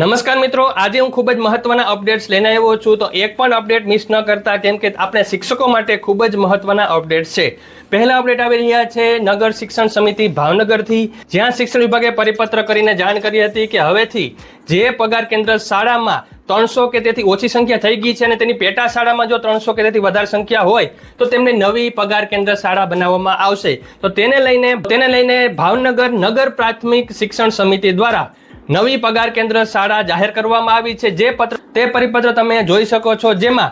નમસ્કાર મિત્રો, આજે હું ખૂબ જ મહત્વના અપડેટ્સ લઈને આવ્યો છું. તો એક પણ અપડેટ મિસ ન કરતા, કેમ કે આપણે શિક્ષકો માટે ખૂબ જ મહત્વના અપડેટ્સ છે. પહેલા અપડેટ આવી રહ્યા છે, નગર શિક્ષણ સમિતિ ભાવનગરથી, જ્યાં શિક્ષણ વિભાગે પરિપત્ર કરીને જાણ કરી હતી કે હવેથી જે પગાર કેન્દ્ર શાળામાં ત્રણસો કે તેથી ઓછી સંખ્યા થઈ ગઈ છે અને તેની પેટા શાળામાં જો ત્રણસો કે તેથી વધારે સંખ્યા હોય, તો તેમને નવી પગાર કેન્દ્ર શાળા બનાવવામાં આવશે. તો તેને લઈને તેને લઈને ભાવનગર નગર પ્રાથમિક શિક્ષણ સમિતિ દ્વારા નવી પગાર કેન્દ્ર શાળા જાહેર કરવામાં આવી છે. જે પત્ર તે પરિપત્ર તમે જોઈ શકો છો. જેમાં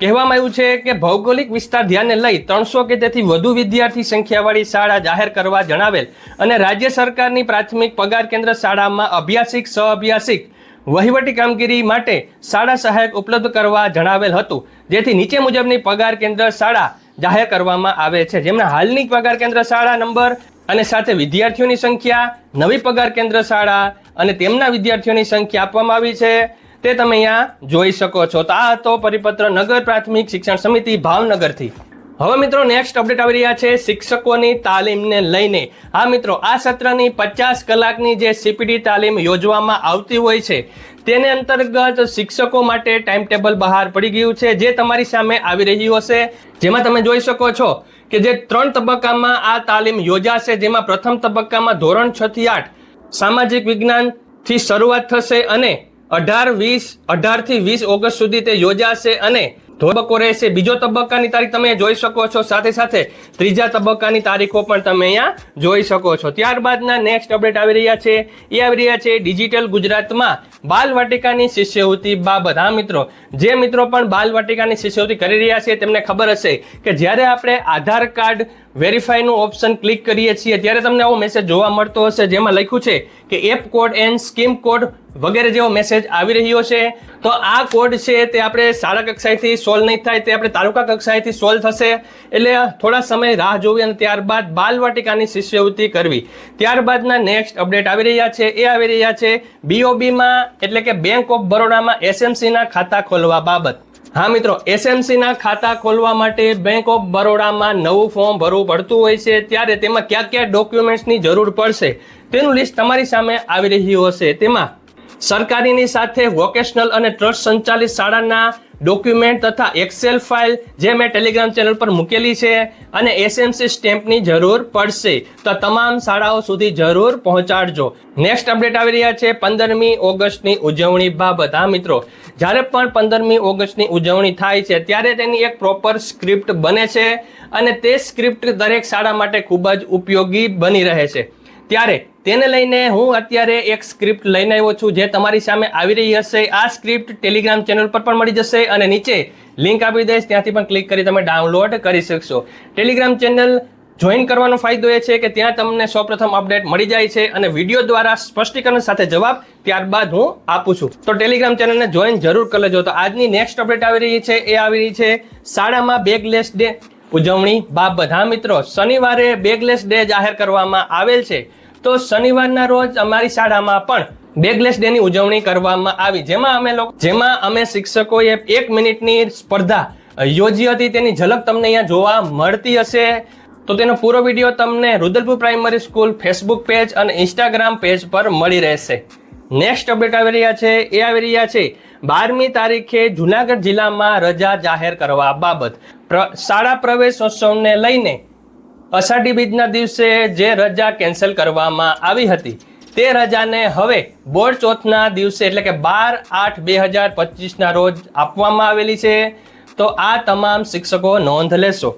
કહેવામાં આવ્યું છે કે ભૌગોલિક વિસ્તાર ધ્યાને લઈ ત્રણસો કે તેથી વધુ વિદ્યાર્થી સંખ્યાવાળી શાળા જાહેર કરવા જણાવેલ અને રાજ્ય સરકારની પ્રાથમિક પગાર કેન્દ્ર શાળામાં અભ્યાસિક સહ અભ્યાસિક વહીવટી કામગીરી માટે શાળા સહાયક ઉપલબ્ધ કરવા જણાવેલ હતું. જેથી નીચે મુજબની પગાર કેન્દ્ર શાળા જાહેર કરવામાં આવે છે. જેમના હાલની પગાર કેન્દ્ર શાળા નંબર અને સાથે વિદ્યાર્થીઓની સંખ્યા, નવી પગાર કેન્દ્ર શાળા અને તેમના વિદ્યાર્થીઓની સંખ્યા આપવામાં આવી છે. તે તમે અહીંયા જોઈ શકો છો. તો આ હતો પરિપત્ર નગર પ્રાથમિક શિક્ષણ સમિતિ ભાવનગરથી. હવે મિત્રો નેક્સ્ટ અપડેટ આવી રહ્યા છે શિક્ષકોની તાલીમને લઈને. હા મિત્રો, આ સત્રની પચાસ કલાકની જે સીપીડી તાલીમ યોજવામાં આવતી હોય છે તેને અંતર્ગત શિક્ષકો માટે ટાઈમ ટેબલ બહાર પડી ગયું છે, જે તમારી સામે આવી રહ્યું હશે. જેમાં તમે જોઈ શકો છો કે જે ત્રણ તબક્કામાં આ તાલીમ યોજાશે, જેમાં પ્રથમ તબક્કામાં ધોરણ છ થી આઠ સામાજિક વિજ્ઞાનથી શરૂઆત થશે અને અઢાર વીસ અઢારથી વીસ ઓગસ્ટ સુધી તે યોજાશે અને તબક્કો રહેશે. બીજો તબક્કાની તારીખ તમે જોઈ શકો છો. સાથે સાથે ત્રીજા તબક્કાની તારીખો પણ તમે અહીંયા જોઈ શકો છો. ત્યારબાદના નેક્સ્ટ અપડેટ આવી રહ્યા છે. એ આવી રહ્યા છે ડિજિટલ ગુજરાતમાં બાલ વાટિકાની શિષ્યવૃત્તિ બાબત. હા મિત્રો, જે મિત્રો પણ બાલ વાટિકાની શિષ્યવૃત્તિ કરી રહ્યા છે તેમને ખબર હશે કે જ્યારે આપણે આધાર કાર્ડ વેરીફાઈનું ઓપ્શન ક્લિક કરીએ છીએ. ત્યારે તમને આવો મેસેજ જોવા મળતો હશે, જેમાં લખ્યું છે કે app code and scheme code વગેરે જેવો મેસેજ આવી રહ્યો છે. તો આ કોડ છે તે આપણે શાળા કક્ષાએથી સોલ્વ નહીં થાય, તે આપણે તાલુકા કક્ષાએથી સોલ્વ થશે. એટલે થોડા સમય રાહ જોવી અને ત્યારબાદ બાલવાટિકાની શિષ્યવૃત્તિ કરવી. ત્યારબાદના નેક્સ્ટ અપડેટ આવી રહ્યા છે. એ આવી રહ્યા છે બીઓબીમાં એટલે કે બેંક ઓફ બરોડામાં એસએમસીના ખાતા ખોલવા બાબત. હા, મિત્રો એસએમસી ના ખાતા ખોલવા માટે બેંક ઓફ બરોડામાં નવું ફોર્મ ભરવું પડતું હોય છે. ત્યારે તેમાં કયા કયા ડોક્યુમેન્ટ્સની જરૂર પડશે તેનું લિસ્ટ તમારી સામે આવી રહ્યું હશે. તેમાં સરકારીની સાથે વોકેશનલ અને ટ્રસ્ટ સંચાલિત શાળાના ડોક્યુમેન્ટ તથા એક્સેલ ફાઇલ જે મેં ટેલિગ્રામ ચેનલ પર મૂકેલી છે અને એસએમસી સ્ટેમ્પની જરૂર પડશે. તો તમામ શાળાઓ સુધી જરૂર પહોંચાડજો. નેક્સ્ટ અપડેટ આવી રહ્યા છે પંદરમી ઓગસ્ટની ઉજવણી બાબત. હા, મિત્રો, જ્યારે પણ પંદરમી ઓગસ્ટની ઉજવણી થાય છે, ત્યારે તેની એક પ્રોપર સ્ક્રિપ્ટ બને છે અને તે સ્ક્રિપ્ટ દરેક શાળા માટે ખૂબ જ ઉપયોગી બની રહે છે. ત્યારે તેને લઈને હું અત્યારે એક સ્ક્રિપ્ટ લઈને આવ્યો છું જે તમારી સામે આવી રહી હશે. આ સ્ક્રિપ્ટ ટેલિગ્રામ ચેનલ પર પણ મળી જશે અને નીચે લિંક આપી દઈશ. ત્યાંથી પણ ક્લિક કરી તમે ડાઉનલોડ કરી શકશો. ટેલિગ્રામ ચેનલ જોઈન કરવાનો ફાયદો એ છે કે ત્યાં તમને સૌપ્રથમ અપડેટ મળી જાય છે અને વીડિયો દ્વારા સ્પષ્ટીકરણ સાથે જવાબ ત્યારબાદ હું આપું છું. તો ટેલિગ્રામ ચેનલને જોઈન જરૂર કરી લેજો. તો આજની નેક્સ્ટ અપડેટ આવી રહી છે. એ આવી રહી છે શાળામાં બેગલેસ ડે ઉજવણી બાબત. હા મિત્રો, શનિવારે બેગલેસ ડે જાહેર કરવામાં આવેલ છે. તો શનિવારના રોજ અમારી શાળામાં પણ બેગલેસ ડે ની ઉજવણી કરવામાં આવી. જેમાં અમે લોકો, જેમાં અમે શિક્ષકોએ એક મિનિટની સ્પર્ધા યોજી હતી. તેની ઝલક તમને અહીંયા જોવા મળતી હશે. તો તેનો પૂરો વીડિયો તમને Rudalpur primary school Facebook page અને ઇન્સ્ટાગ્રામ પેજ પર મળી રહેશે. નેક્સ્ટ અપડેટ આવી રહ્યા છે, એ આવી રહ્યા છે. બારમી તારીખે જુનાગઢ જિલ્લામાં રજા જાહેર કરવા બાબત. શાળા પ્રવેશોત્સવને લઈને અષાઢી બીજના દિવસે જે રજા કેન્સલ કરવામાં આવી હતી, તે રજાને હવે બોર્ડ ચોથના દિવસે એટલે કે બાર આઠ બે હજાર પચીસના રોજ આપવામાં આવેલી છે. તો આ તમામ શિક્ષકો નોંધ લેશો.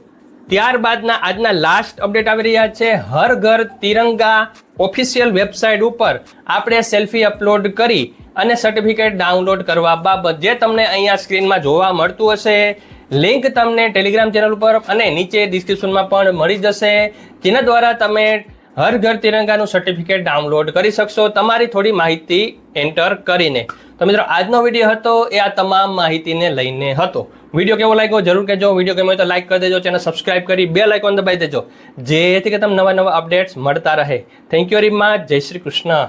ત્યારબાદના આજના લાસ્ટ અપડેટ આવી રહ્યા છે. હર ઘર તિરંગા ઓફિશિયલ વેબસાઇટ ઉપર આપણે સેલ્ફી અપલોડ કરી અને સર્ટિફિકેટ ડાઉનલોડ કરવા બાબત જે તમને અહીંયા સ્ક્રીનમાં જોવા મળતું હશે. લિંક તમને ટેલિગ્રામ ચેનલ ઉપર અને નીચે ડિસ્ક્રિપ્શનમાં પણ મળી જશે. જેના દ્વારા તમે હર ઘર તિરંગાનું સર્ટિફિકેટ ડાઉનલોડ કરી શકશો. તમારી થોડી માહિતી એન્ટર કરીને. તો મિત્રો, આજનો વીડિયો હતો, એ આ તમામ માહિતીને લઈને હતો. વીડિયો કેવો લાગ્યો? જરૂર કહેજો. વીડિયો ગમ્યો તો લાઈક કરી દેજો. ચેનલ સબસ્ક્રાઇબ કરી બે લાઇકોન દબાવી દેજો. જેથી કે તમને નવા નવા અપડેટ્સ મળતા રહે. થેન્ક યુ વેરી મચ જય શ્રી કૃષ્ણ.